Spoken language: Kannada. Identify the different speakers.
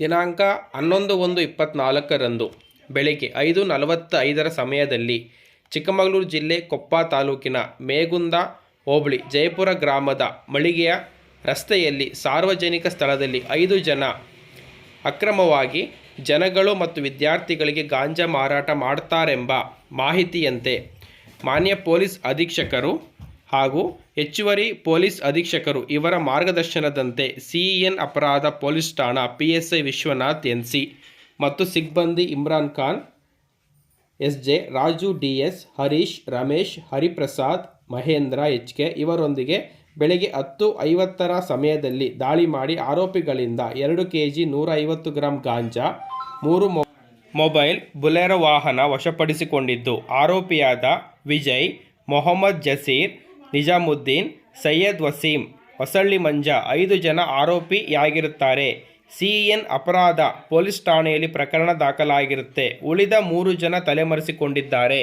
Speaker 1: ದಿನಾಂಕ ಹನ್ನೊಂದು ಒಂದು ಇಪ್ಪತ್ತ್ನಾಲ್ಕರಂದು ಬೆಳಗ್ಗೆ ಐದು ನಲವತ್ತೈದರ ಸಮಯದಲ್ಲಿ ಚಿಕ್ಕಮಗಳೂರು ಜಿಲ್ಲೆ ಕೊಪ್ಪ ತಾಲೂಕಿನ ಮೇಗುಂದ ಹೋಬಳಿ ಜಯಪುರ ಗ್ರಾಮದ ಮಳಿಗೆಯ ರಸ್ತೆಯಲ್ಲಿ ಸಾರ್ವಜನಿಕ ಸ್ಥಳದಲ್ಲಿ ಐದು ಜನ ಅಕ್ರಮವಾಗಿ ಜನಗಳು ಮತ್ತು ವಿದ್ಯಾರ್ಥಿಗಳಿಗೆ ಗಾಂಜಾ ಮಾರಾಟ ಮಾಡ್ತಾರೆಂಬ ಮಾಹಿತಿಯಂತೆ ಮಾನ್ಯ ಪೊಲೀಸ್ ಅಧೀಕ್ಷಕರು ಹಾಗೂ ಹೆಚ್ಚುವರಿ ಪೊಲೀಸ್ ಅಧೀಕ್ಷಕರು ಇವರ ಮಾರ್ಗದರ್ಶನದಂತೆ ಸಿಇಎನ್ ಅಪರಾಧ ಪೊಲೀಸ್ ಠಾಣಾ P S I Vishwanath N C ಮತ್ತು ಸಿಬ್ಬಂದಿ Imran Khan S J Raju D S Harish, Ramesh, Hariprasad, Mahendra H K ಇವರೊಂದಿಗೆ ಬೆಳಗ್ಗೆ ಹತ್ತು ಐವತ್ತರ ಸಮಯದಲ್ಲಿ ದಾಳಿ ಮಾಡಿ ಆರೋಪಿಗಳಿಂದ ಎರಡು ಕೆ ಜಿ ನೂರ ಐವತ್ತು ಗ್ರಾಂ ಗಾಂಜಾ, ಮೂರು ಮೊ ಮೊಬೈಲ್ ಬುಲೆರೋ ವಾಹನ ವಶಪಡಿಸಿಕೊಂಡಿದ್ದು. ಆರೋಪಿಯಾದ ವಿಜಯ್, ಮೊಹಮ್ಮದ್ ಜಸೀರ್ ನಿಜಾಮುದ್ದೀನ್, ಸೈಯದ್ ವಸೀಂ, ಹೊಸಳ್ಳಿ ಮಂಜ ಐದು ಜನ ಆರೋಪಿಯಾಗಿರುತ್ತಾರೆ. ಸಿಇಎನ್ ಅಪರಾಧ ಪೊಲೀಸ್ ಠಾಣೆಯಲ್ಲಿ ಪ್ರಕರಣ ದಾಖಲಾಗಿರುತ್ತೆ. ಉಳಿದ ಮೂರು ಜನ ತಲೆಮರೆಸಿಕೊಂಡಿದ್ದಾರೆ.